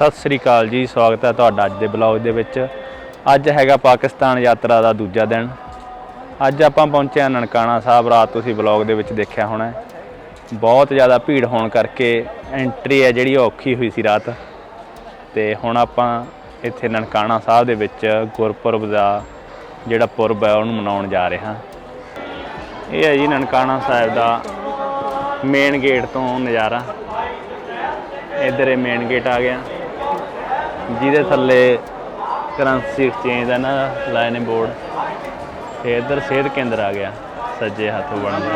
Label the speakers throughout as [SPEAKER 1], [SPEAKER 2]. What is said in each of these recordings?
[SPEAKER 1] ਸਤਿ ਸ੍ਰੀ ਅਕਾਲ ਜੀ, ਸਵਾਗਤ ਹੈ ਤੁਹਾਡਾ ਅੱਜ ਦੇ ਬਲੌਗ ਦੇ ਵਿੱਚ। ਅੱਜ ਹੈਗਾ ਪਾਕਿਸਤਾਨ ਯਾਤਰਾ ਦਾ ਦੂਜਾ ਦਿਨ। ਅੱਜ ਆਪਾਂ ਪਹੁੰਚੇ ਹਾਂ ਨਨਕਾਣਾ ਸਾਹਿਬ, ਰਾਤ ਤੁਸੀਂ ਬਲੌਗ ਦੇ ਵਿੱਚ ਦੇਖਿਆ ਹੋਣਾ ਬਹੁਤ ਜ਼ਿਆਦਾ ਭੀੜ ਹੋਣ ਕਰਕੇ ਐਂਟਰੀ ਹੈ ਜਿਹੜੀ ਉਹ ਔਖੀ ਹੋਈ ਸੀ ਰਾਤ। ਤੇ ਹੁਣ ਆਪਾਂ ਇੱਥੇ ਨਨਕਾਣਾ ਸਾਹਿਬ ਦੇ ਵਿੱਚ ਗੁਰਪੁਰਬ ਦਾ ਜਿਹੜਾ ਪੁਰਬ ਹੈ, ਉਹਨੂੰ ਮਨਾਉਣ ਜਾ ਰਹੇ ਹਾਂ। ਇਹ ਹੈ ਜੀ ਨਨਕਾਣਾ ਸਾਹਿਬ ਦਾ ਮੇਨ ਗੇਟ ਤੋਂ ਨਜ਼ਾਰਾ। ਇੱਧਰ ਇਹ ਮੇਨ ਗੇਟ ਆ ਗਿਆ। ਜਿਹਦੇ ਥੱਲੇ ਕਰੰਸੀ ਐਕਸਚੇਂਜ ਦਾ ਨਾ ਲਾਏ ਨੇ ਬੋਰਡ। ਤੇ ਇੱਧਰ ਸਿਹਤ ਕੇਂਦਰ ਆ ਗਿਆ, ਸੱਜੇ ਹੱਥੋਂ ਬਣਦਾ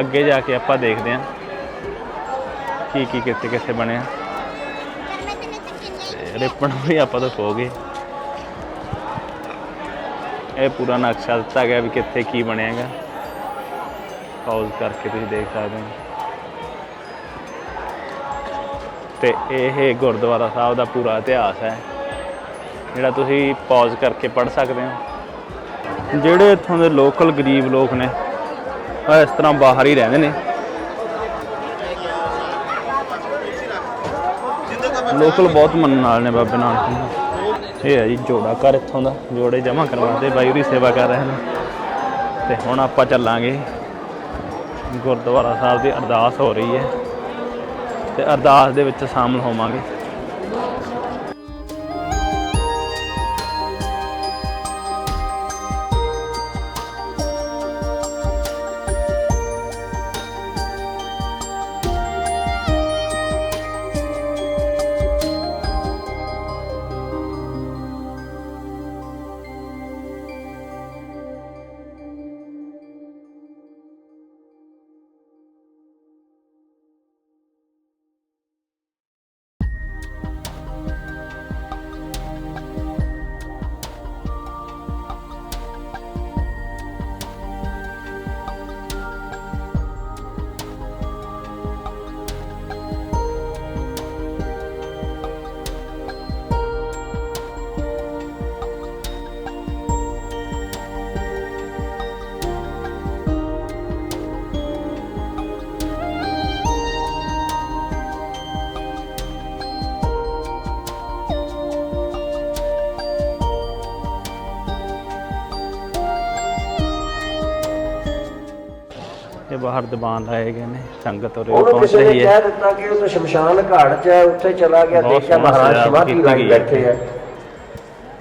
[SPEAKER 1] ਅੱਗੇ ਜਾ ਕੇ ਆਪਾਂ ਦੇਖਦੇ ਹਾਂ ਕੀ ਕੀ ਕਿੱਥੇ ਕਿੱਥੇ ਬਣਿਆ। ਤੇ ਰਿਪਨ ਵੀ ਆਪਾਂ ਤਾਂ ਖੋ ਗਏ। ਇਹ ਪੂਰਾ ਨਕਸ਼ਾ ਦਿੱਤਾ ਗਿਆ ਵੀ ਕਿੱਥੇ ਕੀ ਬਣਿਆਗਾ। ਪੌਜ਼ ਕਰਕੇ ਤੁਸੀਂ ਦੇਖ ਸਕਦੇ ਹੋ। ਤੇ ਇਹ ਗੁਰਦੁਆਰਾ ਸਾਹਿਬ ਦਾ ਪੂਰਾ ਇਤਿਹਾਸ ਹੈ, ਜਿਹੜਾ ਤੁਸੀਂ ਪੌਜ਼ ਕਰਕੇ ਪੜ੍ਹ ਸਕਦੇ ਹੋ। ਜਿਹੜੇ ਇੱਥੋਂ ਦੇ ਲੋਕਲ ਗਰੀਬ ਲੋਕ ਨੇ, ਉਹ ਇਸ ਤਰ੍ਹਾਂ ਬਾਹਰ ਹੀ ਰਹਿੰਦੇ ਨੇ। ਲੋਕਲ ਬਹੁਤ ਮੰਨਣ ਵਾਲੇ ਨੇ ਬਾਬੇ ਨਾਨਕ ਨੂੰ ਇਹ ਹੈ ਜੀ ਜੋੜਾ ਘਰ ਇੱਥੋਂ ਦਾ, ਜੋੜੇ ਜਮ੍ਹਾਂ ਕਰਵਾਉਂਦੇ ਬਾਈ ਹੋਰੀ ਸੇਵਾ ਕਰ ਰਹੇ ਨੇ। ਤੇ ਹੁਣ ਆਪਾਂ ਚੱਲਾਂਗੇ। ਗੁਰਦੁਆਰਾ ਸਾਹਿਬ ਦੀ ਅਰਦਾਸ ਹੋ ਰਹੀ ਹੈ। ਤੇ ਅਰਦਾਸ ਦੇ ਵਿੱਚ ਸ਼ਾਮਲ ਹੋਵਾਂਗੇ। ਬਾਹਰ ਦੀਵਾਨ ਲਾਏ ਗਏ ਨੇ ਸੰਗਤ ਉਰੇ
[SPEAKER 2] ਉਹਨੂੰ
[SPEAKER 1] ਪਹੁੰਚ
[SPEAKER 2] ਕਿਸੇ ਨੇ
[SPEAKER 1] ਰਹੀ ਹੈ।
[SPEAKER 2] ਕਹਿ ਦਿੱਤਾ ਕਿ ਉਹ ਤਾਂ ਸ਼ਮਸ਼ਾਨ ਘਾਟ 'ਚ ਹੈ ਉੱਥੇ ਚਲਾ ਗਿਆ
[SPEAKER 1] ਬਹੁਤ
[SPEAKER 2] ਦੇਖਿਆ
[SPEAKER 1] ਸੋਹਣਾ
[SPEAKER 2] ਮਹਾਰਾਜ
[SPEAKER 1] ਸਜਾਵਟ ਕੀਤੀ
[SPEAKER 2] ਲਾਈ
[SPEAKER 1] ਗਈ ਹੈ।
[SPEAKER 2] ਬੈਠੇ ਹੈ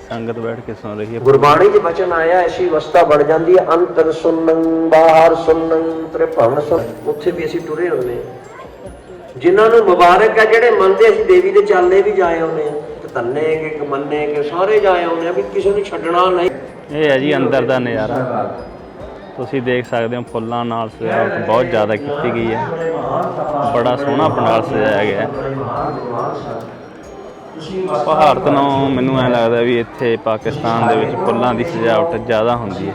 [SPEAKER 1] ਸੰਗਤ ਬੈਠ ਕੇ ਸੁਣ ਰਹੀ ਹੈ।
[SPEAKER 2] ਗੁਰਬਾਣੀ 'ਚ ਬਚਨ ਆਇਆ ਐਸੀ ਅਵਸਥਾ ਬਣ ਜਾਂਦੀ ਹੈ ਅੰਤਰ ਸੁਣਨ ਬਾਹਰ ਸੁਣਨ ਤ੍ਰਿਭਵਨ ਸੁਣ ਉੱਥੇ ਵੀ ਅਸੀਂ ਟੁਰੇ ਹੁੰਦੇ ਹਾਂ। ਜਿਨ੍ਹਾਂ ਨੂੰ ਮੁਬਾਰਕ ਹੈ ਜਿਹੜੇ ਮੰਨਦੇ ਅਸੀਂ ਦੇਵੀ ਦੇ ਚਾਲੇ ਵੀ ਜਾਏ ਆਉਂਦੇ ਆ ਤੇ ਤੰਨੇ ਕਿ ਮੰਨੇ ਕਿ ਸਾਰੇ ਜਾਏ ਆਉਂਦੇ ਆ ਵੀ ਕਿਸੇ ਨੂੰ ਛੱਡਣਾ ਨਹੀਂ।
[SPEAKER 1] ਇਹ ਹੈ ਜੀ ਅੰਦਰ ਦਾ ਨਜ਼ਾਰਾ। ਤੁਸੀਂ ਦੇਖ ਸਕਦੇ ਹੋ ਫੁੱਲਾਂ ਨਾਲ ਸਜਾਵਟ ਬਹੁਤ ਜ਼ਿਆਦਾ ਕੀਤੀ ਗਈ ਹੈ। ਬੜਾ ਸੋਹਣਾ ਪੰਡਾਲ ਸਜਾਇਆ ਗਿਆ ਹੈ। ਭਾਰਤ ਨੂੰ ਮੈਨੂੰ ਐ ਲੱਗਦਾ ਵੀ ਇੱਥੇ ਪਾਕਿਸਤਾਨ ਦੇ ਵਿੱਚ ਫੁੱਲਾਂ ਦੀ ਸਜਾਵਟ ਜ਼ਿਆਦਾ ਹੁੰਦੀ ਹੈ।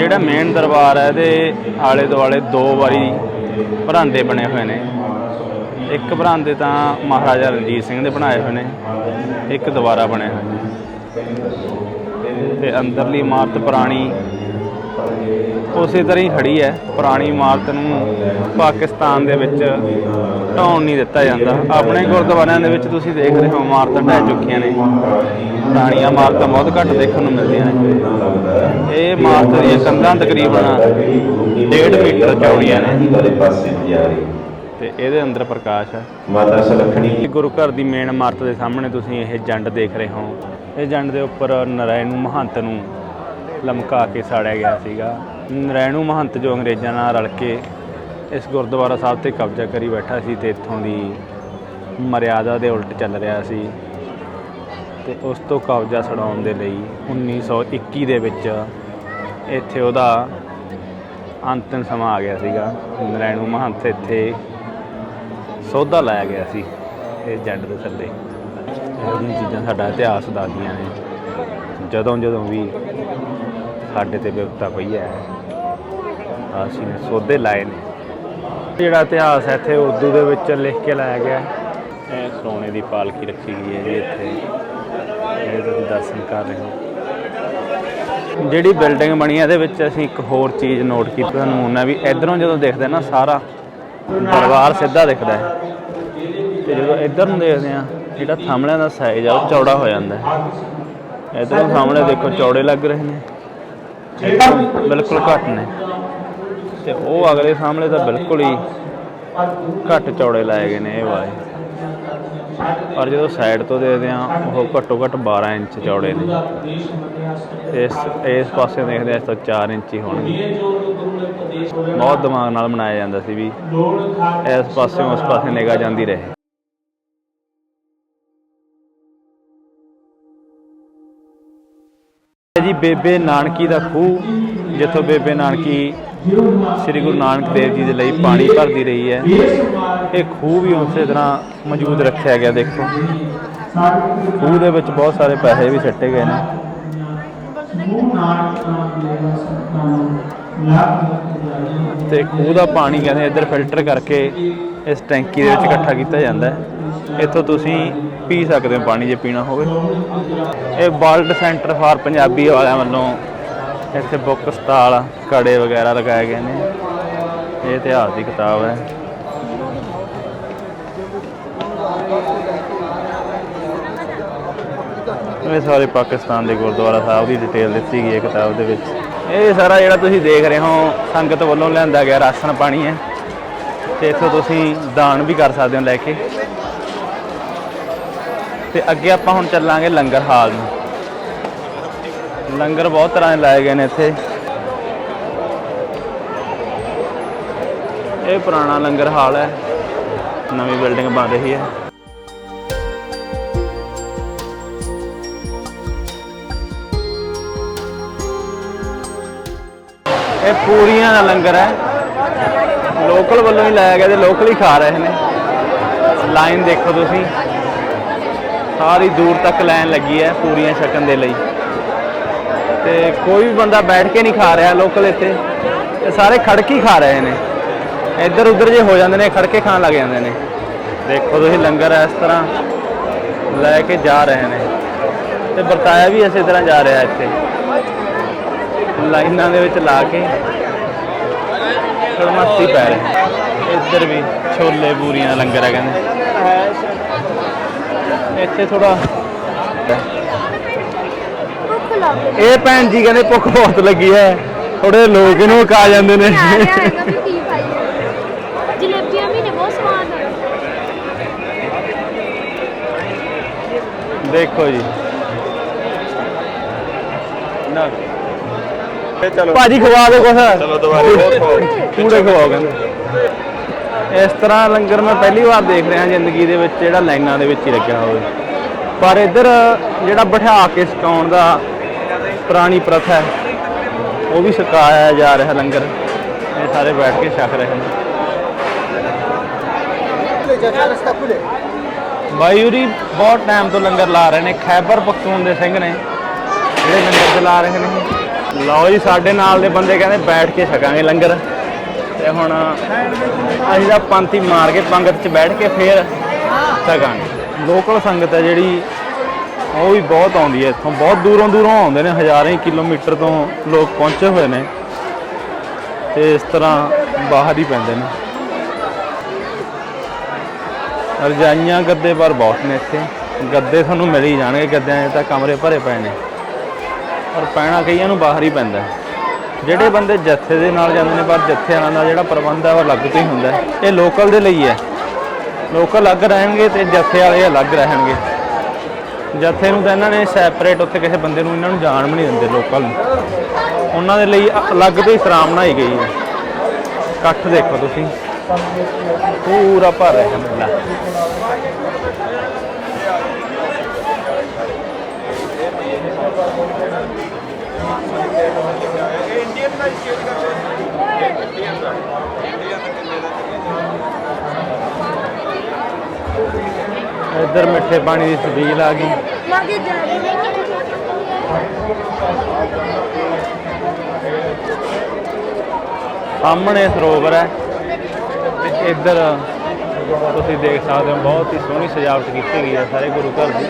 [SPEAKER 1] ਜਿਹੜਾ ਮੇਨ ਦਰਬਾਰ ਹੈ ਇਹਦੇ ਆਲੇ ਦੁਆਲੇ ਦੋ ਵਾਰੀ ਭਰਾਂਦੇ ਬਣੇ ਹੋਏ ਨੇ। ਇੱਕ ਭਰਾਂਦੇ ਤਾਂ ਮਹਾਰਾਜਾ ਰਣਜੀਤ ਸਿੰਘ ਦੇ ਬਣਾਏ ਹੋਏ ਨੇ, ਇੱਕ ਦੁਬਾਰਾ ਬਣਿਆ ਹੋਇਆ ਤੇ ਅੰਦਰਲੀ ਇਮਾਰਤ ਪੁਰਾਣੀ ਉਸੇ ਤਰ੍ਹਾਂ ਹੀ ਖੜੀ ਹੈ। ਪੁਰਾਣੀ ਇਮਾਰਤ ਨੂੰ ਪਾਕਿਸਤਾਨ ਦੇ ਵਿੱਚ ਢਾਉਣ ਨਹੀਂ ਦਿੱਤਾ ਜਾਂਦਾ। ਆਪਣੇ ਗੁਰਦੁਆਰਿਆਂ ਦੇ ਵਿੱਚ ਤੁਸੀਂ ਦੇਖ ਰਹੇ ਹੋ ਇਮਾਰਤਾਂ ਢਹਿ ਚੁੱਕੀਆਂ ਨੇ। ਪੁਰਾਣੀਆਂ ਇਮਾਰਤਾਂ ਬਹੁਤ ਘੱਟ ਦੇਖਣ ਨੂੰ ਮਿਲਦੀਆਂ ਨੇ। ਇਹ ਇਮਾਰਤ ਦੀਆਂ ਕੰਧਾਂ ਤਕਰੀਬਨ 1.5 ਮੀਟਰ ਚੌੜੀਆਂ ਨੇ। ਤੇ ਇਹਦੇ ਅੰਦਰ ਪ੍ਰਕਾਸ਼ ਹੈ।
[SPEAKER 3] ਮਾਤਾ ਸਲਖਣੀ।
[SPEAKER 1] ਗੁਰੂ ਘਰ ਦੀ ਮੇਨ ਇਮਾਰਤ ਦੇ ਸਾਹਮਣੇ ਤੁਸੀਂ ਇਹ ਜੰਡ ਦੇਖ ਰਹੇ ਹੋ। ਇਹ ਜੰਡ ਦੇ ਉੱਪਰ ਨਰਾਇਣੂ ਮਹੰਤ ਨੂੰ ਲਮਕਾ ਕੇ ਸਾੜਿਆ ਗਿਆ ਸੀਗਾ। ਨਰਾਇਣੂ ਮਹੰਤ ਜੋ ਅੰਗਰੇਜ਼ਾਂ ਨਾਲ ਰਲ ਕੇ ਇਸ ਗੁਰਦੁਆਰਾ ਸਾਹਿਬ ਤੇ ਕਬਜ਼ਾ ਕਰੀ ਬੈਠਾ ਸੀ ਤੇ ਇੱਥੋਂ ਦੀ ਮਰਿਆਦਾ ਦੇ ਉਲਟ ਚੱਲ ਰਿਹਾ ਸੀ। ਤੇ ਉਸ ਤੋਂ ਕਬਜ਼ਾ ਛਡਾਉਣ ਦੇ ਲਈ 1921 ਦੇ ਵਿੱਚ ਇੱਥੇ ਉਹਦਾ ਅੰਤਿਮ ਸਮਾਂ ਆ ਗਿਆ ਸੀਗਾ। ਨਰੈਣੂ ਮਹੰਤ ਇੱਥੇ ਸੌਦਾ ਲਾਇਆ ਗਿਆ ਸੀ ਇਹ ਜੰਡ ਦੇ ਥੱਲੇ। ਇਹੋ ਜਿਹੀਆਂ ਚੀਜ਼ਾਂ ਸਾਡਾ ਇਤਿਹਾਸ ਦੱਸਦੀਆਂ ਨੇ। ਜਦੋਂ ਜਦੋਂ ਵੀ ਸਾਡੇ ਤੇ ਵਿਪਤਾ ਪਈ ਹੈ, ਅਸੀਂ ਸੌਦੇ ਲਾਏ ਨੇ। ਜਿਹੜਾ ਇਤਿਹਾਸ ਹੈ ਇੱਥੇ ਉਰਦੂ ਦੇ ਵਿੱਚ ਲਿਖ ਕੇ ਲਾਇਆ ਗਿਆ ਹੈ। ਇਹ ਸੋਨੇ ਦੀ ਪਾਲਕੀ ਰੱਖੀ ਗਈ ਹੈ ਜੀ ਇੱਥੇ। ਇਹ ਤੁਸੀਂ ਦਰਸ਼ਨ ਕਰ ਰਹੇ ਹੋ। ਜਿਹੜੀ ਬਿਲਡਿੰਗ ਬਣੀ ਹੈ ਇਹਦੇ ਵਿੱਚ ਅਸੀਂ ਇੱਕ ਹੋਰ ਚੀਜ਼ ਨੋਟ ਕੀਤੀ, ਤੁਹਾਨੂੰ ਨਮੂਨਾ ਵੀ ਇਧਰੋਂ ਜਦੋਂ ਦੇਖਦੇ ਨਾ, ਸਾਰਾ ਦਰਬਾਰ ਸਿੱਧਾ ਦਿਖਦਾ ਹੈ। ਤੇ ਜਦੋਂ ਇੱਧਰ ਨੂੰ ਦੇਖਦੇ ਆ ਜਿਹੜਾ ਥੰਮਲਿਆਂ ਦਾ ਸਾਈਜ਼ ਆ, ਉਹ ਚੌੜਾ ਹੋ ਜਾਂਦਾ ਹੈ। ਇਧਰੋਂ ਸਾਹਮਣੇ ਦੇਖੋ, ਚੌੜੇ ਲੱਗ ਰਹੇ ਨੇ। ਬਿਲਕੁਲ ਘੱਟ ਨੇ। ਤੇ ਉਹ ਅਗਲੇ ਸਾਹਮਣੇ ਤਾਂ ਬਿਲਕੁਲ ਹੀ ਘੱਟ ਚੌੜੇ ਲਾਏ ਗਏ ਨੇ ਇਹ ਵਾਲੇ। ਪਰ ਜਦੋਂ ਸਾਈਡ ਤੋਂ ਦੇਖਦੇ ਆ ਉਹ ਘੱਟੋ ਘੱਟ 12 ਇੰਚ ਚੌੜੇ ਨੇ। ਇਸ ਇਸ ਪਾਸੇ ਦੇਖਦੇ ਆ ਇਸ ਤੋਂ 4 ਇੰਚ ਹੀ ਹੋਣਗੇ। ਬਹੁਤ ਦਿਮਾਗ ਨਾਲ ਬਣਾਇਆ ਜਾਂਦਾ ਸੀ ਵੀ ਇਸ ਪਾਸੇ, ਉਸ ਪਾਸੇ ਨਿਗਾਹ ਜਾਂਦੀ ਰਹੇ। ਜੀ ਬੇਬੇ ਨਾਨਕੀ ਦਾ ਖੂਹ, ਜਿੱਥੋਂ ਬੇਬੇ ਨਾਨਕੀ ਸ੍ਰੀ ਗੁਰੂ ਨਾਨਕ ਦੇਵ ਜੀ ਦੇ ਲਈ ਪਾਣੀ ਭਰਦੀ ਰਹੀ ਹੈ। ਇਹ ਖੂਹ ਵੀ ਉਸੇ ਤਰ੍ਹਾਂ ਮੌਜੂਦ ਰੱਖਿਆ ਗਿਆ, ਦੇਖੋ। ਖੂਹ ਦੇ ਵਿੱਚ ਬਹੁਤ ਸਾਰੇ ਪੈਸੇ ਵੀ ਸਿੱਟੇ ਗਏ ਨੇ। ਤੇ ਖੂਹ ਦਾ ਪਾਣੀ ਕਹਿੰਦੇ ਇੱਧਰ ਫਿਲਟਰ ਕਰਕੇ ਇਸ ਟੈਂਕੀ ਦੇ ਵਿੱਚ ਇਕੱਠਾ ਕੀਤਾ ਜਾਂਦਾ ਹੈ। ਇੱਥੋਂ ਤੁਸੀਂ ਪੀ ਸਕਦੇ ਹੋ ਪਾਣੀ ਜੇ ਪੀਣਾ ਹੋਵੇ। ਇਹ ਵਰਲਡ ਸੈਂਟਰ ਫਾਰ ਪੰਜਾਬੀ ਵਾਲਿਆਂ ਵੱਲੋਂ ਇੱਥੇ ਬੁੱਕ ਸਟਾਲ, ਕੜੇ ਵਗੈਰਾ ਲਗਾਏ ਗਏ ਨੇ। ਇਹ ਇਤਿਹਾਸ ਦੀ ਕਿਤਾਬ ਹੈ। ਇਹ ਸਾਰੇ ਪਾਕਿਸਤਾਨ ਦੇ ਗੁਰਦੁਆਰਾ ਸਾਹਿਬ ਦੀ ਡਿਟੇਲ ਦਿੱਤੀ ਗਈ ਹੈ ਕਿਤਾਬ ਦੇ ਵਿੱਚ। ਇਹ ਸਾਰਾ ਜਿਹੜਾ ਤੁਸੀਂ ਦੇਖ ਰਹੇ ਹੋ, ਸੰਗਤ ਵੱਲੋਂ ਲਿਆਂਦਾ ਗਿਆ ਰਾਸ਼ਨ ਪਾਣੀ ਹੈ। ਤੇ ਇੱਥੋਂ ਤੁਸੀਂ ਦਾਨ ਵੀ ਕਰ ਸਕਦੇ ਹੋ ਲੈ ਕੇ। ਤੇ ਅੱਗੇ ਆਪਾਂ ਹੁਣ ਚੱਲਾਂਗੇ ਲੰਗਰ ਹਾਲ ਨੂੰ। ਲੰਗਰ ਬਹੁਤ ਤਰ੍ਹਾਂ ਦੇ ਲਾਏ ਗਏ ਨੇ ਇੱਥੇ। ਇਹ ਪੁਰਾਣਾ ਲੰਗਰ ਹਾਲ ਹੈ। ਨਵੀਂ ਬਿਲਡਿੰਗ ਬਣ ਰਹੀ ਹੈ। ਇਹ ਪੂਰੀਆਂ ਦਾ ਲੰਗਰ ਹੈ। ਲੋਕਲ ਵੱਲੋਂ ਹੀ ਲਾਇਆ ਗਿਆ ਤੇ ਲੋਕਲ ਹੀ ਖਾ ਰਹੇ ਨੇ। ਲਾਈਨ ਦੇਖੋ ਤੁਸੀਂ। ਸਾਰੀ ਦੂਰ ਤੱਕ ਲਾਈਨ ਲੱਗੀ ਹੈ ਪੂਰੀਆਂ ਛਕਣ ਦੇ ਲਈ। ਤੇ ਕੋਈ ਵੀ ਬੰਦਾ ਬੈਠ ਕੇ ਨਹੀਂ ਖਾ ਰਿਹਾ ਲੋਕਲ ਇੱਥੇ। ਤੇ ਸਾਰੇ ਖੜ ਕੇ ਹੀ ਖਾ ਰਹੇ ਨੇ। ਇੱਧਰ ਉੱਧਰ ਜੇ ਹੋ ਜਾਂਦੇ ਨੇ ਖੜ ਕੇ ਖਾਣ ਲੱਗ ਜਾਂਦੇ ਨੇ। ਦੇਖੋ ਤੁਸੀਂ ਲੰਗਰ ਇਸ ਤਰ੍ਹਾਂ ਲੈ ਕੇ ਜਾ ਰਹੇ ਨੇ। ਤੇ ਵਰਤਾਇਆ ਵੀ ਇਸੇ ਤਰ੍ਹਾਂ ਜਾ ਰਿਹਾ ਇੱਥੇ। ਲਾਈਨਾਂ ਦੇ ਵਿੱਚ ਲਾ ਕੇ ਥੋੜਾ ਪੈ ਰਹੇ ਇੱਧਰ ਵੀ ਛੋਲੇ ਬੂਰੀਆਂ ਲੰਗਰ ਹੈ ਕਹਿੰਦੇ। ਇੱਥੇ ਥੋੜਾ ਇਹ ਭੈਣ ਜੀ ਕਹਿੰਦੇ ਭੁੱਖ ਬਹੁਤ ਲੱਗੀ ਹੈ। ਥੋੜੇ ਲੋਕ ਇਹਨੂੰ ਕਾ ਜਾਂਦੇ ਨੇ।
[SPEAKER 4] ਜਲੇਬੀਆਂ ਵੀ ਬਹੁਤ ਸਵਾਦ ਆ।
[SPEAKER 1] ਦੇਖੋ ਜੀ। ਨਾ। ਚਲੋ। ਭਾਜੀ ਖਵਾ ਦੇ ਕੁਛ। ਚਲੋ ਦੁਬਾਰੇ। ਪੂੜੇ ਖਵਾਓ ਕਹਿੰਦੇ। ਇਸ ਤਰ੍ਹਾਂ ਲੰਗਰ ਮੈਂ ਪਹਿਲੀ ਵਾਰ ਦੇਖ ਰਿਹਾ ਜ਼ਿੰਦਗੀ ਦੇ ਵਿੱਚ ਜਿਹੜਾ ਲਾਈਨਾਂ ਦੇ ਵਿੱਚ ਹੀ ਲੱਗਿਆ ਹੋਵੇ। ਪਰ ਇੱਧਰ ਜਿਹੜਾ ਬਿਠਾ ਕੇ ਸਕਾਉਣ ਦਾ ਪੁਰਾਣੀ ਪ੍ਰਥਾ ਹੈ। ਉਹ ਵੀ ਸਿਖਾਇਆ ਜਾ ਰਿਹਾ ਲੰਗਰ। ਇਹ ਸਾਰੇ ਬੈਠ ਕੇ ਛਕ ਰਹੇ ਨੇ। ਬਾਈਉਰੀ ਬਹੁਤ ਟਾਈਮ ਤੋਂ ਲੰਗਰ ਲਾ ਰਹੇ ਨੇ। ਖੈਬਰ ਪਖਤੂਨ ਦੇ ਸਿੰਘ ਨੇ ਜਿਹੜੇ ਲੰਗਰ ਚਲਾ ਰਹੇ ਨੇ। ਲਓ ਜੀ ਸਾਡੇ ਨਾਲ ਦੇ ਬੰਦੇ ਕਹਿੰਦੇ ਬੈਠ ਕੇ ਛਕਾਂਗੇ ਲੰਗਰ। ਤੇ ਹੁਣ ਅਸੀਂ ਤਾਂ ਪੰਥੀ ਮਾਰ ਕੇ ਪੰਗਤ 'ਚ ਬੈਠ ਕੇ ਫੇਰ ਛਕਾਂਗੇ। ਲੋਕਲ ਸੰਗਤ ਹੈ ਜਿਹੜੀ ਉਹ ਵੀ ਬਹੁਤ ਆਉਂਦੀ ਹੈ ਇੱਥੋਂ। ਬਹੁਤ ਦੂਰੋਂ ਦੂਰੋਂ ਆਉਂਦੇ ਨੇ, ਹਜ਼ਾਰਾਂ ਹੀ ਕਿਲੋਮੀਟਰ ਤੋਂ ਲੋਕ ਪਹੁੰਚੇ ਹੋਏ ਨੇ। ਤੇ ਇਸ ਤਰ੍ਹਾਂ ਬਾਹਰ ਹੀ ਪੈਂਦੇ ਨੇ। ਰਜਾਈਆਂ ਗੱਦੇ ਪਰ ਬਹੁਤ ਨੇ ਇੱਥੇ। ਗੱਦੇ ਤੁਹਾਨੂੰ ਮਿਲ ਹੀ ਜਾਣਗੇ, ਗੱਦਿਆਂ 'ਚ ਤਾਂ ਕਮਰੇ ਭਰੇ ਪਏ ਨੇ। ਪਰ ਪੈਣਾ ਕਈਆਂ ਨੂੰ ਬਾਹਰ ਹੀ ਪੈਂਦਾ। ਜਿਹੜੇ ਬੰਦੇ ਜੱਥੇ ਦੇ ਨਾਲ ਜਾਂਦੇ ਨੇ, ਪਰ ਜੱਥੇ ਵਾਲਿਆਂ ਦਾ ਜਿਹੜਾ ਪ੍ਰਬੰਧ ਹੈ, ਉਹ ਅਲੱਗ ਤੋਂ ਹੀ ਹੁੰਦਾ। ਇਹ ਲੋਕਲ ਦੇ ਲਈ ਹੈ। ਲੋਕਲ ਅਲੱਗ ਰਹਿਣਗੇ ਤੇ ਜੱਥੇ ਵਾਲੇ ਅਲੱਗ ਰਹਿਣਗੇ। ਜੱਥੇ ਨੂੰ ਤਾਂ ਇਹਨਾਂ ਨੇ ਸੈਪਰੇਟ ਉੱਥੇ ਕਿਸੇ ਬੰਦੇ ਨੂੰ ਇਹਨਾਂ ਨੂੰ ਜਾਣ ਵੀ ਨਹੀਂ ਦਿੰਦੇ ਲੋਕਲ ਨੂੰ। ਉਹਨਾਂ ਦੇ ਲਈ ਅਲੱਗ ਤੋਂ ਹੀ ਸਰਾਮ ਬਣਾਈ ਗਈ ਹੈ। ਇਕੱਠ ਦੇਖੋ ਤੁਸੀਂ। ਪੂਰਾ ਭਰ ਰਿਹਾ ਮੇਲਾ। ਇੱਧਰ ਮਿੱਠੇ ਪਾਣੀ ਦੀ ਛਬੀਲ ਆ ਗਈ। ਸਾਹਮਣੇ ਸਰੋਵਰ ਹੈ। ਤੇ ਇੱਧਰ ਤੁਸੀਂ ਦੇਖ ਸਕਦੇ ਹੋ ਬਹੁਤ ਹੀ ਸੋਹਣੀ ਸਜਾਵਟ ਕੀਤੀ ਗਈ ਹੈ ਸਾਰੇ ਗੁਰੂ ਘਰ ਦੀ।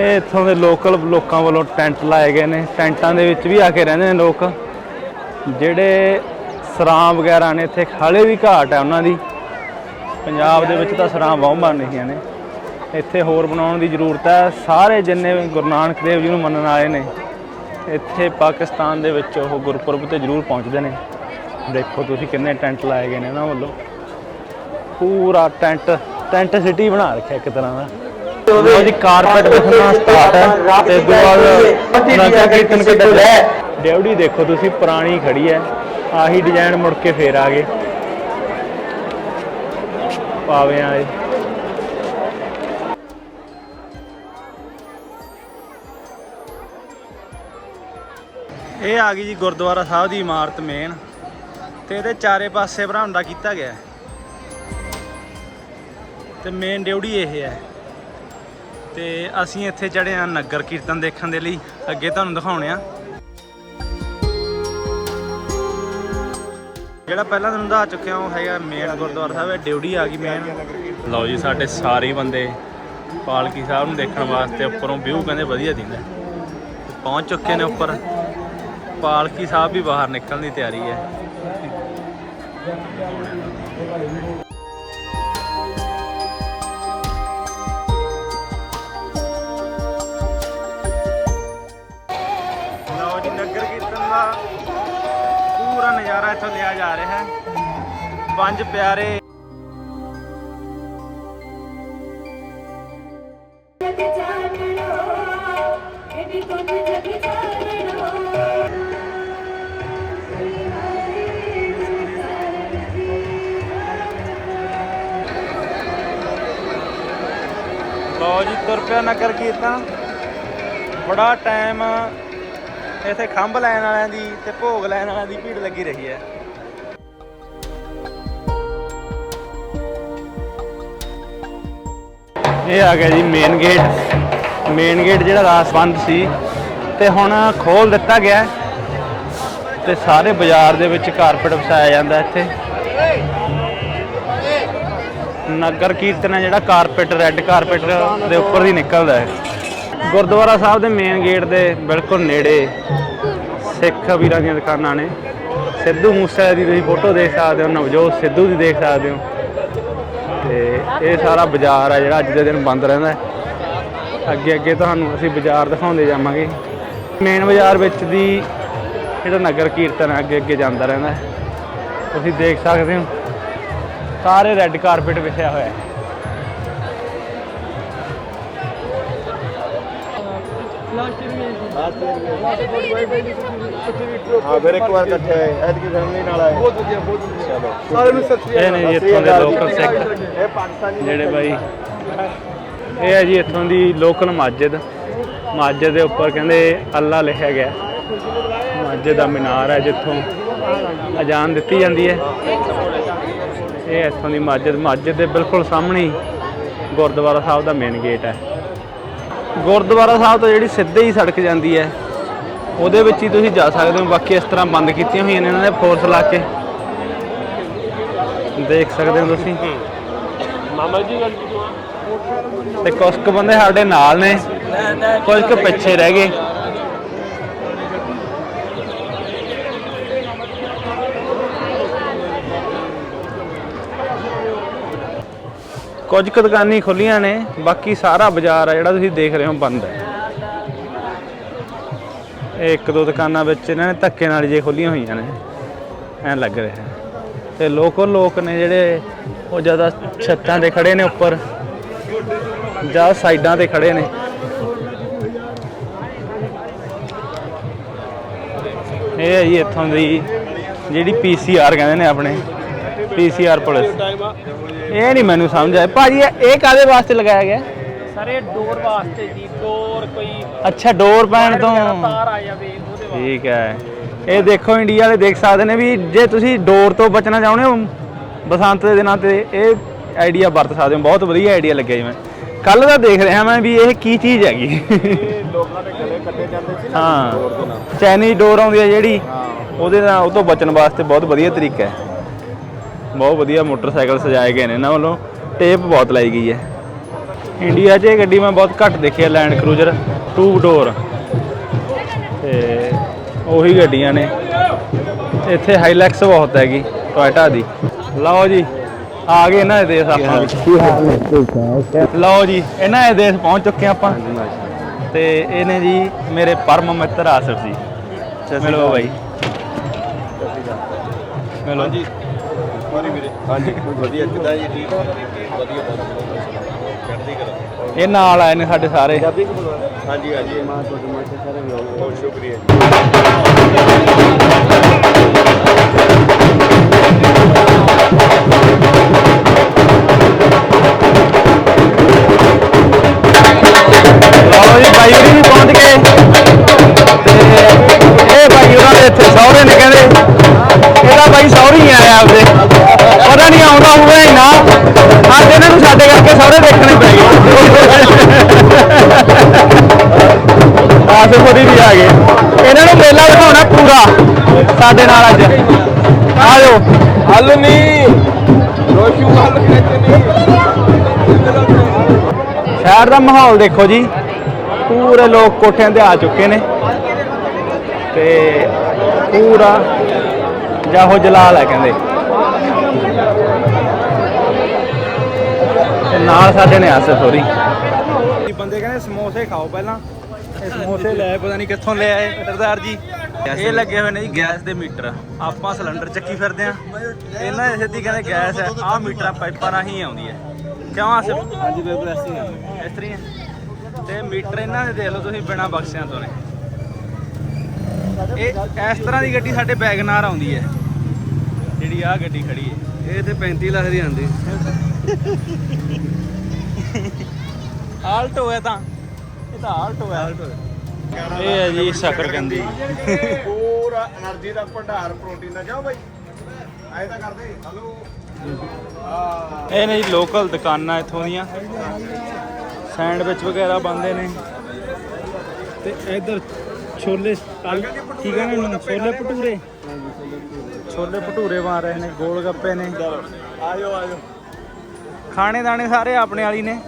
[SPEAKER 1] ਇਹ ਇੱਥੋਂ ਦੇ ਲੋਕਲ ਲੋਕਾਂ ਵੱਲੋਂ ਟੈਂਟ ਲਾਏ ਗਏ ਨੇ। ਟੈਂਟਾਂ ਦੇ ਵਿੱਚ ਵੀ ਆ ਕੇ ਰਹਿੰਦੇ ਨੇ ਲੋਕ। ਜਿਹੜੇ ਸਰਾਂ ਵਗੈਰਾ ਨੇ ਇੱਥੇ ਹਾਲੇ ਵੀ ਘਾਟ ਹੈ ਉਹਨਾਂ ਦੀ। ਪੰਜਾਬ ਦੇ ਵਿੱਚ ਤਾਂ ਸਰਾਂ ਬਹੁਤ ਬਣ ਰਹੀਆਂ ਨੇ। ਇੱਥੇ ਹੋਰ ਬਣਾਉਣ ਦੀ ਜ਼ਰੂਰਤ ਹੈ। ਸਾਰੇ ਜਿੰਨੇ ਗੁਰੂ ਨਾਨਕ ਦੇਵ ਜੀ ਨੂੰ ਮੰਨਣ ਵਾਲੇ ਨੇ ਇੱਥੇ ਪਾਕਿਸਤਾਨ ਦੇ ਵਿੱਚ ਉਹ ਗੁਰਪੁਰਬ ਤੇ ਜ਼ਰੂਰ ਪਹੁੰਚਦੇ ਨੇ। ਦੇਖੋ ਤੁਸੀਂ ਕਿੰਨੇ ਟੈਂਟ ਲਾਏ ਗਏ ਨੇ ਇਹਨਾਂ ਵੱਲੋਂ। ਪੂਰਾ ਟੈਂਟ ਟੈਂਟ ਸਿਟੀ ਬਣਾ ਰੱਖਿਆ ਇੱਕ ਤਰ੍ਹਾਂ ਦਾ। ਲੋ ਜੀ ਕਾਰਪੈਟ ਸਟਾਰਟ ਹੈ। ਤੇ ਦੁਆਲ ਨਗਰ ਕੀਰਤਨ ਕੱਢਿਆ ਡਿਊਟੀ ਦੇਖੋ ਤੁਸੀਂ ਪੁਰਾਣੀ ਖੜੀ ਹੈ। ਆਹੀ ਡਿਜ਼ਾਈਨ ਮੁੜ ਕੇ ਫੇਰ ਆ ਗਏ। ਪਾਵਿਆਂ ਦੇ ਇਹ ਆ ਗਈ ਜੀ ਗੁਰਦੁਆਰਾ ਸਾਹਿਬ ਦੀ ਇਮਾਰਤ ਮੇਨ ਤੇ ਇਹਦੇ ਚਾਰੇ ਪਾਸੇ ਬਰਾਂਡਾ ਕੀਤਾ ਗਿਆ। ਹੈ। ਤੇ ਮੇਨ ਡਿਊਟੀ ਇਹ ਹੈ। ਤੇ ਅਸੀਂ ਇੱਥੇ ਚੜੇ ਆ ਨਗਰ ਕੀਰਤਨ ਦੇਖਣ ਦੇ ਲਈ। ਅੱਗੇ ਤੁਹਾਨੂੰ ਦਿਖਾਉਣੇ ਆ ਜਿਹੜਾ ਪਹਿਲਾਂ ਤੁਹਾਨੂੰ ਦੱਸ ਚੁੱਕਿਆ ਉਹ ਹੈਗਾ ਮੇਨ ਗੁਰਦੁਆਰਾ ਸਾਹਿਬ ਹੈ ਡਿਊਟੀ ਆ ਗਈ ਮੇਨ ਲਓ ਜੀ, ਸਾਡੇ ਸਾਰੇ ਬੰਦੇ ਪਾਲਕੀ ਸਾਹਿਬ ਨੂੰ ਦੇਖਣ ਵਾਸਤੇ ਉੱਪਰੋਂ ਵਿਊ ਕਹਿੰਦੇ ਵਧੀਆ ਦਿੰਦਾ ਪਹੁੰਚ ਚੁੱਕੇ ਨੇ ਉੱਪਰ। ਪਾਲਕੀ ਸਾਹਿਬ ਵੀ ਬਾਹਰ ਨਿਕਲਣ ਦੀ ਤਿਆਰੀ ਹੈ। ਲਓ ਜੀ, ਨਗਰ ਕੀਰਤਨ ਦਾ ਪੂਰਾ ਨਜ਼ਾਰਾ ਇੱਥੋਂ ਲਿਆ ਜਾ ਰਿਹਾ ਹੈ। ਪੰਜ ਪਿਆਰੇ ਪਿਆ ਨਗਰ ਕੀਰਤਨ। ਬੜਾ ਟਾਈਮ ਇੱਥੇ ਖੰਭ ਲੈਣ ਵਾਲਿਆਂ ਦੀ ਤੇ ਭੋਗ ਲੈਣ ਵਾਲਿਆਂ ਦੀ ਭੀੜ ਲੱਗੀ ਰਹੀ ਹੈ। ਇਹ ਆ ਗਿਆ ਜੀ ਮੇਨ ਗੇਟ ਮੇਨ ਗੇਟ ਜਿਹੜਾ ਰਾਸ ਬੰਦ ਸੀ ਤੇ ਹੁਣ ਖੋਲ ਦਿੱਤਾ ਗਿਆ ਤੇ ਸਾਰੇ ਬਾਜ਼ਾਰ ਦੇ ਵਿੱਚ ਕਾਰਪੇਟ ਵਸਾਇਆ ਜਾਂਦਾ ਇੱਥੇ। ਨਗਰ ਕੀਰਤਨ ਹੈ ਜਿਹੜਾ ਕਾਰਪੇਟ, ਰੈੱਡ ਕਾਰਪੇਟ ਦੇ ਉੱਪਰ ਦੀ ਨਿਕਲਦਾ ਹੈ। ਗੁਰਦੁਆਰਾ ਸਾਹਿਬ ਦੇ ਮੇਨ ਗੇਟ ਦੇ ਬਿਲਕੁਲ ਨੇੜੇ ਸਿੱਖ ਵੀਰਾਂ ਦੀਆਂ ਦੁਕਾਨਾਂ ਨੇ। ਸਿੱਧੂ ਮੂਸੇ ਦੀ ਤੁਸੀਂ ਫੋਟੋ ਦੇਖ ਸਕਦੇ ਹੋ, ਨਵਜੋਤ ਸਿੱਧੂ ਦੀ ਦੇਖ ਸਕਦੇ ਹੋ। ਤੇ ਇਹ ਸਾਰਾ ਬਾਜ਼ਾਰ ਆ ਜਿਹੜਾ ਅੱਜ ਦੇ ਦਿਨ ਬੰਦ ਰਹਿੰਦਾ ਅੱਗੇ ਅੱਗੇ ਤੁਹਾਨੂੰ ਅਸੀਂ ਬਾਜ਼ਾਰ ਦਿਖਾਉਂਦੇ ਜਾਵਾਂਗੇ। ਮੇਨ ਬਾਜ਼ਾਰ ਵਿੱਚ ਦੀ ਜਿਹੜਾ ਨਗਰ ਕੀਰਤਨ ਹੈ, ਅੱਗੇ ਅੱਗੇ ਜਾਂਦਾ ਰਹਿੰਦਾ ਤੁਸੀਂ ਦੇਖ ਸਕਦੇ ਹੋ। ਸਾਰੇ ਰੈੱਡ ਕਾਰਪੇਟ ਵਿਛਿਆ ਹੋਇਆ ਹੈ।
[SPEAKER 3] ਹਾਂ ਫਿਰ ਇੱਕ ਵਾਰ ਇਕੱਠੇ ਹੋਏ। ਐਤਕੀ ਫੈਮਿਲੀ ਨਾਲ ਆਏ। ਬਹੁਤ ਵਧੀਆ ਬਹੁਤ ਚਲੋ।
[SPEAKER 5] ਸਾਰਿਆਂ ਨੂੰ ਸਤਿ ਸ੍ਰੀ
[SPEAKER 1] ਇਹ ਨੇ ਜੀ ਇੱਥੋਂ ਦੇ ਲੋਕਲ ਸਿੱਖ
[SPEAKER 3] ਇਹ ਪਾਕਿਸਤਾਨੀ
[SPEAKER 1] ਜਿਹੜੇ ਬਾਈ ਇਹ ਹੈ ਜੀ ਇੱਥੋਂ ਦੀ ਲੋਕਲ ਮਸਜਿਦ। ਮਸਜਿਦ ਦੇ ਉੱਪਰ ਕਹਿੰਦੇ ਅੱਲਾ ਲਿਖਿਆ ਗਿਆ ਮਸਜਿਦ ਦਾ ਮੀਨਾਰ ਹੈ ਜਿੱਥੋਂ ਅਜ਼ਾਨ ਦਿੱਤੀ ਜਾਂਦੀ ਹੈ। ਇਹ ਇੱਥੋਂ ਦੀ ਮਸਜਿਦ ਮਸਜਿਦ ਦੇ ਬਿਲਕੁਲ ਸਾਹਮਣੇ ਹੀ ਗੁਰਦੁਆਰਾ ਸਾਹਿਬ ਦਾ ਮੇਨ ਗੇਟ ਹੈ। ਗੁਰਦੁਆਰਾ ਸਾਹਿਬ ਤੋਂ ਜਿਹੜੀ ਸਿੱਧੇ ਹੀ ਸੜਕ ਜਾਂਦੀ ਹੈ। ਉਹਦੇ ਵਿੱਚ ਹੀ ਤੁਸੀਂ ਜਾ ਸਕਦੇ ਹੋ। ਬਾਕੀ ਇਸ ਤਰ੍ਹਾਂ ਬੰਦ ਕੀਤੀਆਂ ਹੋਈਆਂ ਨੇ ਇਹਨਾਂ ਨੇ ਫੋਰਸ ਲਾ ਕੇ। ਦੇਖ ਸਕਦੇ ਹੋ ਤੁਸੀਂ। ਤੇ ਕੁਝ ਕੁ ਬੰਦੇ ਸਾਡੇ ਨਾਲ ਨੇ। ਕੁਝ ਕੁ ਪਿੱਛੇ ਰਹਿ ਗਏ। ਕੁਝ ਕੁ ਦੁਕਾਨੀ ਖੁੱਲੀਆਂ ਨੇ, ਬਾਕੀ ਸਾਰਾ ਬਾਜ਼ਾਰ ਆ ਜਿਹੜਾ ਤੁਸੀਂ ਦੇਖ ਰਹੇ ਹੋ ਬੰਦ ਹੈ। ਇਹ ਇੱਕ ਦੋ ਦੁਕਾਨਾਂ ਵਿੱਚ ਇਹਨਾਂ ਨੇ ਧੱਕੇ ਨਾਲ ਜੇ ਖੁੱਲੀਆਂ ਹੋਈਆਂ ਨੇ, ਐਂ ਲੱਗ ਰਿਹਾ ਹੈ। ਤੇ ਲੋਕਲ ਲੋਕ ਨੇ ਜਿਹੜੇ ਉਹ ਜ਼ਿਆਦਾ ਛੱਤਾਂ ਤੇ ਖੜੇ ਨੇ ਉੱਪਰ ਜਾਂ ਸਾਈਡਾਂ ਤੇ ਖੜੇ ਨੇ। ਇਹ ਹੈ ਜੀ ਇੱਥੋਂ ਦੀ ਜਿਹੜੀ ਪੀਸੀਆਰ ਕਹਿੰਦੇ ਨੇ ਆਪਣੇ ਪੀਸੀਆਰ ਪੁਲਿਸ। ਇਹ ਨਹੀਂ ਮੈਨੂੰ ਸਮਝ ਆਇਆ। ਭਾਜੀ ਇਹ ਇਹ ਕਾਦੇ ਵਾਸਤੇ ਲਗਾਇਆ ਗਿਆ?
[SPEAKER 5] ਸਾਰੇ ਡੋਰ ਵਾਸਤੇ ਜੀ ਡੋਰ ਕੋਈ
[SPEAKER 1] ਅੱਛਾ ਡੋਰ ਪੈਣ ਤੋਂ।
[SPEAKER 5] ਤਾਰ ਆ ਜਾਵੇ ਉਹਦੇ ਵਾਸਤੇ।
[SPEAKER 1] ਠੀਕ ਹੈ। ਇਹ ਦੇਖੋ ਇੰਡੀਆ ਵਾਲੇ ਦੇਖ ਸਕਦੇ ਨੇ ਵੀ ਜੇ ਤੁਸੀਂ ਡੋਰ ਤੋਂ ਬਚਣਾ ਚਾਹੁੰਦੇ ਹੋ ਬਸੰਤ ਦੇ ਦਿਨਾਂ ਤੇ ਇਹ ਆਈਡੀਆ ਵਰਤ ਸਕਦੇ ਹੋ। ਬਹੁਤ ਵਧੀਆ ਆਈਡੀਆ ਲੱਗਿਆ ਜੀ ਮੈਂ। ਕੱਲ ਦਾ ਦੇਖ ਰਿਹਾ ਮੈਂ ਵੀ ਇਹ ਕੀ ਚੀਜ਼ ਹੈਗੀ।
[SPEAKER 3] ਇਹ ਲੋਕਾਂ ਦੇ ਗਲੇ ਕੱਟੇ ਜਾਂਦੇ ਸੀ ਨਾ
[SPEAKER 1] ਹਾਂ।
[SPEAKER 3] ਜ਼ੋਰ ਦੇ ਨਾਲ
[SPEAKER 1] ਚਾਈਨੀਜ਼ ਡੋਰ ਆਉਂਦੀ ਹੈ ਜਿਹੜੀ ਉਹਦੇ ਨਾਲ ਉਹ ਤੋਂ ਬਚਣ ਵਾਸਤੇ ਬਹੁਤ ਵਧੀਆ ਤਰੀਕਾ ਹੈ। ਬਹੁਤ ਵਧੀਆ ਮੋਟਰਸਾਈਕਲ ਸਜਾਏ ਗਏ ਨੇ ਇਹਨਾਂ ਵੱਲੋਂ ਟੇਪ ਬਹੁਤ ਲਾਈ ਗਈ ਹੈ। ਇੰਡੀਆ 'ਚ ਇਹ ਗੱਡੀ ਮੈਂ ਬਹੁਤ ਘੱਟ ਦੇਖੀ ਹੈ ਲੈਂਡ ਕਰੂਜ਼ਰ ਟੂ ਡੋਰ ਤੇ ਉਹੀ ਗੱਡੀਆਂ ਨੇ। ਇੱਥੇ ਹਾਈਲੈਕਸ ਬਹੁਤ ਹੈਗੀ ਟੋਇਟਾ ਦੀ। ਲਓ ਜੀ, ਆ ਗਏ ਇਹਨਾਂ ਦੇਸ਼ ਆਪਾਂ। ਲਓ ਜੀ, ਇਹਨਾਂ ਦੇ ਦੇਸ਼ ਪਹੁੰਚ ਚੁੱਕੇ ਆਪਾਂ। ਤੇ ਇਹਨੇ ਜੀ ਮੇਰੇ ਪਰਮ ਮਿੱਤਰ ਆਸਫ ਜੀ। ਮਿਲੋ ਬਾਈ। ਮਿਲੋ। ਜੀ
[SPEAKER 3] ਸੌਰੀ ਵੀਰੇ। ਹਾਂਜੀ। ਵਧੀਆ ਕਿਦਾਂ ਜੀ? ਠੀਕ ਵਧੀਆ ਚੜ੍ਹਦੀ ਕਲਾ।
[SPEAKER 1] ਇਹ ਨਾਲ ਆਏ ਨੇ ਸਾਡੇ ਸਾਰੇ।
[SPEAKER 3] ਹਾਂਜੀ ਹਾਂਜੀ। ਮਾਂ ਤੁਹਾਡੇ ਮਾਂ ਸਾਰੇ ਬਹੁਤ ਸ਼ੁਕਰੀਆ
[SPEAKER 1] ਲਓ ਜੀ ਬਾਈ ਹੋਰੀ ਵੀ ਪਹੁੰਚ ਗਏ। ਤੇ ਇਹ ਬਾਈ ਉਹਨਾਂ ਦੇ ਇੱਥੇ ਸਹੁਰੇ ਨੇ ਕਹਿੰਦੇ। ਇਹਦਾ ਬਾਈ ਸਹੁਰੀ ਹੀ ਆਇਆ ਆਪਦੇ। ਪਤਾ ਨਹੀਂ ਆਉਂਦਾ ਹੋਊਗਾ ਹੀ ਨਾ ਅੱਜ ਇਹਨਾਂ ਨੂੰ ਸਾਡੇ ਕਰਕੇ ਸਹੁਰੇ ਦੇਖਣੇ ਪੈ ਗਏ। ਆਸੇ ਹੋਰੀ ਵੀ ਆ ਗਏ ਇਹਨਾਂ ਨੂੰ ਮੇਲਾ ਦਿਖਾਉਣਾ ਪੂਰਾ ਸਾਡੇ ਨਾਲ ਅੱਜ। ਆ ਜਾਓ
[SPEAKER 3] ਹੱਲ ਨਹੀਂ ਰੋਸ਼ੂ ਹੱਲ ਨਹੀਂ
[SPEAKER 1] ਸ਼ਹਿਰ ਦਾ ਮਾਹੌਲ ਦੇਖੋ ਜੀ। ਪੂਰੇ ਲੋਕ ਕੋਠਿਆਂ ਤੇ ਆ ਚੁੱਕੇ ਨੇ। ਤੇ ਪੂਰਾ ਜਾਹੋ ਜਲਾਲ ਹੈ ਕਹਿੰਦੇ। ਨਾਲ ਸਾਡੇ ਨੇ ਆਸਫ ਹੋਰੀ ਬੰਦੇ ਕਹਿੰਦੇ ਸਮੋਸੇ ਖਾਓ ਪਹਿਲਾਂ। ਇਹ ਸਮੋਸੇ ਲੈ ਪਤਾ ਨਹੀਂ ਕਿੱਥੋਂ ਲੈ ਆਏ ਸਰਦਾਰ ਜੀ। ਇਹ ਲੱਗੇ ਹੋਏ ਨੇ ਜੀ ਗੈਸ ਦੇ ਮੀਟਰ। ਆਪਾਂ ਸਿਲੰਡਰ ਚੱਕੀ ਫਿਰਦੇ ਆ ਇਹਨਾਂ ਦੇ ਸਿੱਧੀ ਕਹਿੰਦੇ ਗੈਸ ਹੈ। ਆਹ ਮੀਟਰਾਂ ਪਾਈਪਾਂ ਰਾਹੀਂ ਆਉਂਦੀ ਹੈ। ਕਿਉਂ ਆਸਫ ਹਾਂਜੀ ਬਿਲਕੁਲ ਐਸੀ ਇਸ ਹੀ ਹੈ। ਤੇ ਮੀਟਰ ਇਹਨਾਂ ਦੇ ਦੇਖ ਲਓ ਤੁਸੀਂ ਬਿਨਾ ਬਕਸਿਆਂ ਤੋਂ ਨੇ। ਇਹ ਇਸ ਤਰ੍ਹਾਂ ਦੀ ਗੱਡੀ ਸਾਡੇ ਬੈਗਨਾਰ ਆਉਂਦੀ ਹੈ। ਜਿਹੜੀ ਆਹ ਗੱਡੀ ਖੜੀ ਹੈ। ਇਹ ਤੇ 35 ਲੱਖ ਦੀ ਆਉਂਦੀ। ਹਾਲਟ ਹੋਇਆ ਤਾਂ। ਇਹ ਤਾਂ ਹਾਲਟ ਹੋਇਆ। ਹਾਲਟ ਹੋਇਆ। ਇਹ ਹੈ ਜੀ ਸ਼ਕਰਕੰਦੀ
[SPEAKER 3] ਪੂਰਾ એનર્ਜੀ ਦਾ ਭੰਡਾਰ ਪ੍ਰੋਟੀਨ ਦਾ। ਕਿਉਂ ਬਾਈ। ਐ ਤਾਂ ਕਰਦੇ। ਹਲੋ।
[SPEAKER 1] ਇਹ ਨੇ ਲੋਕਲ ਦੁਕਾਨਾਂ ਇੱਥੋਂ ਦੀਆਂ। ਸੈਂਡਵਿਚ ਵਗੈਰਾ ਬੰਦੇ ਨੇ। ਤੇ ਇਧਰ ਛੋਲੇ ਕੀ ਕਹਿੰਦੇ ਨੇ? ਛੋਲੇ ਭਟੂਰੇ। ਛੋਲੇ ਭਟੂਰੇ ਬਣ ਰਹੇ ਨੇ ਗੋਲ ਗੱਪੇ ਨੇ।
[SPEAKER 3] ਆਜੋ ਆਜੋ
[SPEAKER 1] ਖਾਣੇ ਦਾਣੇ ਸਾਰੇ ਆਪਣੇ ਵਾਲੀ ਨੇ।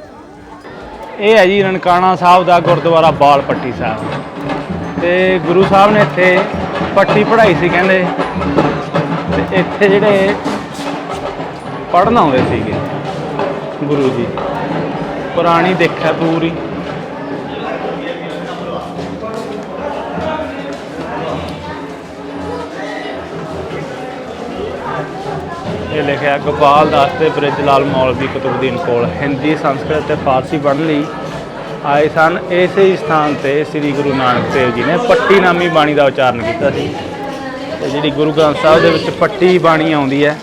[SPEAKER 1] ਇਹ ਹੈ ਜੀ ਨਨਕਾਣਾ ਸਾਹਿਬ ਦਾ ਗੁਰਦੁਆਰਾ ਬਾਲ ਪੱਟੀ ਸਾਹਿਬ। ਤੇ ਗੁਰੂ ਸਾਹਿਬ ਨੇ ਇੱਥੇ ਪੱਟੀ ਪੜ੍ਹਾਈ ਸੀ ਕਹਿੰਦੇ। ਤੇ ਇੱਥੇ ਜਿਹੜੇ ਪੜ੍ਹਨ ਆਉਂਦੇ ਸੀਗੇ ਗੁਰੂ ਜੀ। ਪੁਰਾਣੀ ਦੇਖਿਆ ਪੂਰੀ। ਲਿਖਿਆ ਗੋਪਾਲ ਦਾਸ ਤੇ ਬ੍ਰਿਜ ਲਾਲ ਮੌਲਵੀ ਕੁਤੁਬਦੀਨ ਕੋਲ। ਹਿੰਦੀ, ਸੰਸਕ੍ਰਿਤ ਤੇ ਫਾਰਸੀ ਪੜ੍ਹਨ ਲਈ ਆਏ ਸਨ। ਇਸੇ ਹੀ ਸਥਾਨ ਤੇ ਸ੍ਰੀ ਗੁਰੂ ਨਾਨਕ ਦੇਵ ਜੀ ਨੇ ਪੱਟੀ ਨਾਮੀ ਬਾਣੀ ਦਾ ਉਚਾਰਨ ਕੀਤਾ ਸੀ। ਤੇ ਜਿਹੜੀ ਗੁਰੂ ਗ੍ਰੰਥ ਸਾਹਿਬ ਦੇ ਵਿੱਚ ਪੱਟੀ ਬਾਣੀ ਆਉਂਦੀ ਹੈ,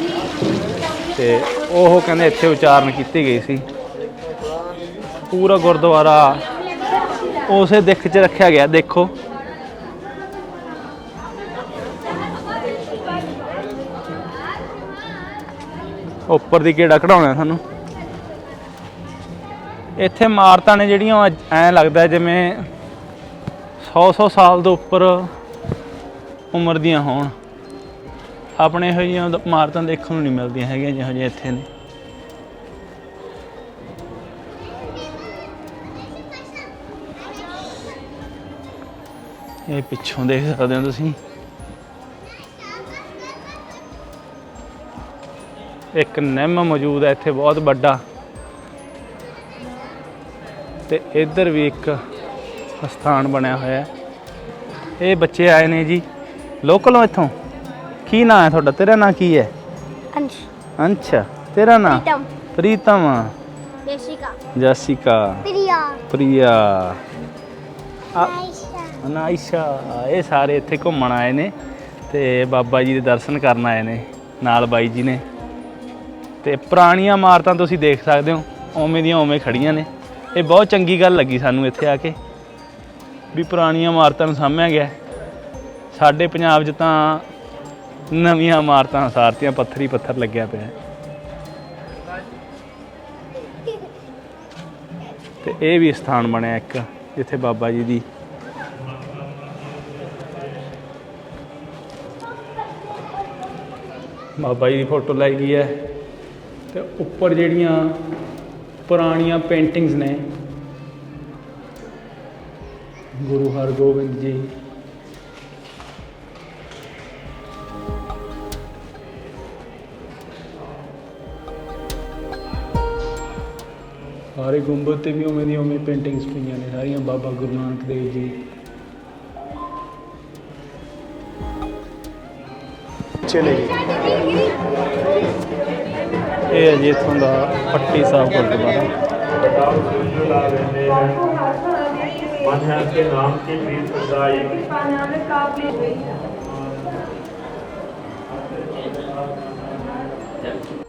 [SPEAKER 1] ਤੇ ਉਹ ਕਹਿੰਦੇ ਇੱਥੇ ਉਚਾਰਨ ਕੀਤੀ ਗਈ ਸੀ। ਪੂਰਾ ਗੁਰਦੁਆਰਾ ਉਸੇ ਦਿੱਖ 'ਚ ਰੱਖਿਆ ਗਿਆ, ਦੇਖੋ। ਉੱਪਰ ਦੀ ਕਿਹੜਾ ਕਢਾਉਣਾ ਸਾਨੂੰ। ਇੱਥੇ ਇਮਾਰਤਾਂ ਨੇ ਜਿਹੜੀਆਂ ਐ ਲੱਗਦਾ ਜਿਵੇਂ 100-100 ਸਾਲ ਤੋਂ ਉੱਪਰ ਉਮਰ ਦੀਆਂ ਹੋਣ। ਆਪਣੇ ਇਹੋ ਜਿਹੀਆਂ ਇਮਾਰਤਾਂ ਦੇਖਣ ਨੂੰ ਨਹੀਂ ਮਿਲਦੀਆਂ ਹੈਗੀਆਂ ਜਿਹੋ ਜਿਹੀਆਂ ਇੱਥੇ ਨੇ। ਇਹ ਪਿੱਛੋਂ ਦੇਖ ਸਕਦੇ ਹੋ ਤੁਸੀਂ। ਇੱਕ ਨਿੰਮ ਮੌਜੂਦ ਹੈ ਇੱਥੇ ਬਹੁਤ ਵੱਡਾ। ਤੇ ਇੱਧਰ ਵੀ ਇੱਕ ਸਥਾਨ ਬਣਿਆ ਹੋਇਆ ਹੈ। ਇਹ ਬੱਚੇ ਆਏ ਨੇ ਜੀ। ਲੋਕਲੋਂ ਇੱਥੋਂ? ਕੀ ਨਾਂ ਹੈ ਤੁਹਾਡਾ? ਤੇਰਾ ਨਾਂ ਕੀ ਹੈ?
[SPEAKER 4] ਅੰਸ਼।
[SPEAKER 1] ਅੰਸ਼ਾ। ਤੇਰਾ ਨਾਂ? ਪ੍ਰੀਤਮ।
[SPEAKER 4] ਪ੍ਰੀਤਮ।
[SPEAKER 1] ਜੈਸਿਕਾ।
[SPEAKER 4] ਜੈਸਿਕਾ।
[SPEAKER 1] ਪ੍ਰਿਆ।
[SPEAKER 4] ਪ੍ਰਿਆ।
[SPEAKER 1] ਅਨਾਇਸ਼ਾ। ਇਹ ਸਾਰੇ ਇੱਥੇ ਘੁੰਮਣ ਆਏ ਨੇ ਤੇ ਬਾਬਾ ਜੀ ਦੇ ਦਰਸ਼ਨ ਕਰਨ ਆਏ ਨੇ ਨਾਲ ਬਾਈ ਜੀ ਨੇ। ਤੇ ਪੁਰਾਣੀਆਂ ਇਮਾਰਤਾਂ ਤੁਸੀਂ ਦੇਖ ਸਕਦੇ ਹੋ ਓਵੇਂ ਦੀਆਂ ਓਵੇਂ ਖੜੀਆਂ ਨੇ। ਇਹ ਬਹੁਤ ਚੰਗੀ ਗੱਲ ਲੱਗੀ ਸਾਨੂੰ ਇੱਥੇ ਆ ਕੇ ਵੀ ਪੁਰਾਣੀਆਂ ਇਮਾਰਤਾਂ ਨੂੰ ਸਾਂਭਿਆ ਗਿਆ ਸਾਡੇ ਪੰਜਾਬ 'ਚ ਤਾਂ ਨਵੀਆਂ ਇਮਾਰਤਾਂ ਸਾਰਤੀਆਂ ਪੱਥਰ ਹੀ ਪੱਥਰ ਲੱਗਿਆ ਪਿਆ ਹੈ। ਤੇ ਇਹ ਵੀ ਸਥਾਨ ਬਣਿਆ ਇੱਕ, ਜਿੱਥੇ ਬਾਬਾ ਜੀ ਦੀ ਬਾਬਾ ਜੀ ਦੀ ਫੋਟੋ ਲਾਈ ਗਈ ਹੈ। ਤੇ ਉੱਪਰ ਜਿਹੜੀਆਂ ਪੁਰਾਣੀਆਂ ਪੇਂਟਿੰਗਸ ਨੇ, ਗੁਰੂ ਹਰਗੋਬਿੰਦ ਜੀ। ਸਾਰੇ ਗੁੰਬਦ ਤੇ ਵੀ ਉਵੇਂ ਦੀ ਉਵੇਂ ਪੇਂਟਿੰਗਸ ਪਈਆਂ ਨੇ, ਸਾਰੀਆਂ ਬਾਬਾ ਗੁਰੂ ਨਾਨਕ ਦੇਵ ਜੀ।
[SPEAKER 3] ਚਲੇ ਗਏ।
[SPEAKER 1] ਇਹ ਹੈ ਜੀ ਇੱਥੋਂ ਦਾ ਪੱਟੀ ਸਾਹਿਬ ਗੁਰਦੁਆਰਾ।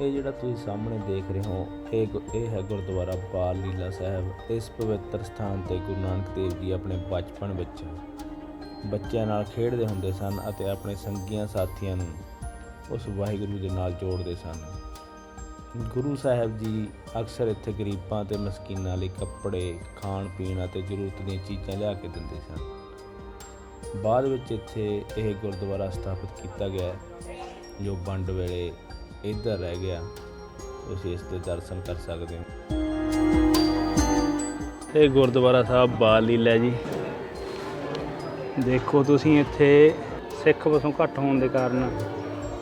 [SPEAKER 6] ਇਹ ਜਿਹੜਾ ਤੁਸੀਂ ਸਾਹਮਣੇ ਦੇਖ ਰਹੇ ਹੋ, ਇਹ ਗੁ- ਇਹ ਹੈ ਗੁਰਦੁਆਰਾ ਬਾਲ ਲੀਲਾ ਸਾਹਿਬ। ਇਸ ਪਵਿੱਤਰ ਸਥਾਨ ਤੇ ਗੁਰੂ ਨਾਨਕ ਦੇਵ ਜੀ ਆਪਣੇ ਬਚਪਨ ਵਿੱਚ ਬੱਚਿਆਂ ਨਾਲ ਖੇਡਦੇ ਹੁੰਦੇ ਸਨ ਅਤੇ ਆਪਣੇ ਸੰਗੀਆਂ ਸਾਥੀਆਂ ਨੂੰ ਉਸ ਵਾਹਿਗੁਰੂ ਦੇ ਨਾਲ ਜੋੜਦੇ ਸਨ। ਗੁਰੂ ਸਾਹਿਬ ਜੀ ਅਕਸਰ ਇੱਥੇ ਗਰੀਬਾਂ ਤੇ ਮਸਕੀਨਾਂ ਲਈ ਕੱਪੜੇ, ਖਾਣ ਪੀਣ ਅਤੇ ਜ਼ਰੂਰਤ ਦੀਆਂ ਚੀਜ਼ਾਂ ਲਿਆ ਕੇ ਦਿੰਦੇ ਸਨ। ਬਾਅਦ ਵਿੱਚ ਇੱਥੇ ਇਹ ਗੁਰਦੁਆਰਾ ਸਥਾਪਿਤ ਕੀਤਾ ਗਿਆ। ਜੋ ਵੰਡ ਵੇਲੇ ਇੱਧਰ ਰਹਿ ਗਿਆ, ਤੁਸੀਂ ਇਸ ਦੇ ਦਰਸ਼ਨ ਕਰ ਸਕਦੇ ਹੋ।
[SPEAKER 1] ਇਹ ਗੁਰਦੁਆਰਾ ਸਾਹਿਬ ਬਾਲ ਲੀਲਾ ਜੀ। ਦੇਖੋ ਤੁਸੀਂ ਇੱਥੇ ਸਿੱਖ ਵਸੋਂ ਘੱਟ ਹੋਣ ਦੇ ਕਾਰਨ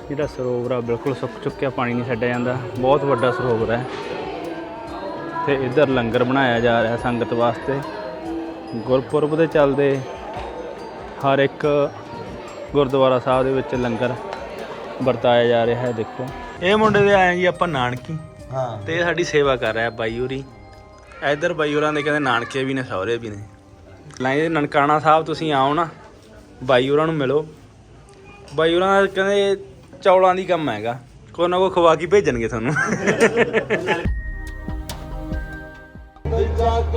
[SPEAKER 1] ਜਿਹੜਾ ਸਰੋਵਰ ਆ ਬਿਲਕੁਲ ਸੁੱਕ ਚੁੱਕਿਆ ਪਾਣੀ ਨਹੀਂ ਛੱਡਿਆ ਜਾਂਦਾ। ਬਹੁਤ ਵੱਡਾ ਸਰੋਵਰ ਹੈ। ਤੇ ਇੱਧਰ ਲੰਗਰ ਬਣਾਇਆ ਜਾ ਰਿਹਾ ਸੰਗਤ ਵਾਸਤੇ। ਗੁਰਪੁਰਬ ਦੇ ਚੱਲਦੇ ਹਰ ਇੱਕ ਗੁਰਦੁਆਰਾ ਸਾਹਿਬ ਦੇ ਵਿੱਚ ਲੰਗਰ ਵਰਤਾਇਆ ਜਾ ਰਿਹਾ ਹੈ ਦੇਖੋ। ਇਹ ਮੁੰਡੇ ਦੇ ਆਏ ਜੀ ਆਪਾਂ ਨਾਨਕੀ। ਹਾਂ। ਤੇ ਇਹ ਸਾਡੀ ਸੇਵਾ ਕਰ ਰਿਹਾ ਬਾਈ ਹੋਰੀ ਇੱਧਰ ਬਾਈ ਹੋਰਾਂ ਦੇ ਕਹਿੰਦੇ ਨਾਨਕੇ ਵੀ ਨੇ ਸਹੁਰੇ ਵੀ ਨੇ। ਲਾਈ ਨਨਕਾਣਾ ਸਾਹਿਬ ਤੁਸੀਂ ਆਓ ਨਾ ਬਾਈ ਹੋਰਾਂ ਨੂੰ ਮਿਲੋ। ਬਾਈ ਹੋਰਾਂ ਕਹਿੰਦੇ ਚੌਲਾਂ ਦੀ ਕੰਮ ਹੈਗਾ। ਕੋਈ ਨਾ ਕੋਈ ਖਵਾ ਕੇ ਭੇਜਣਗੇ ਤੁਹਾਨੂੰ।
[SPEAKER 7] ਜਗ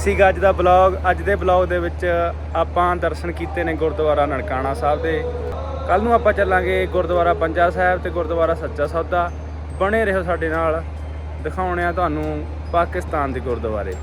[SPEAKER 1] ਸੀਗਾ ਅੱਜ ਦਾ ਬਲੌਗ ਅੱਜ ਦੇ ਬਲੌਗ ਦੇ ਵਿੱਚ ਆਪਾਂ ਦਰਸ਼ਨ ਕੀਤੇ ਨੇ ਗੁਰਦੁਆਰਾ ਨਨਕਾਣਾ ਸਾਹਿਬ ਦੇ। ਕੱਲ ਨੂੰ ਆਪਾਂ ਚੱਲਾਂਗੇ ਗੁਰਦੁਆਰਾ ਪੰਜਾ ਸਾਹਿਬ ਤੇ ਗੁਰਦੁਆਰਾ ਸੱਚਾ ਸੌਦਾ। ਬਣੇ ਰਹੋ ਸਾਡੇ ਨਾਲ। ਦਿਖਾਉਣੇ ਆ ਤੁਹਾਨੂੰ ਪਾਕਿਸਤਾਨ ਦੇ ਗੁਰਦੁਆਰੇ।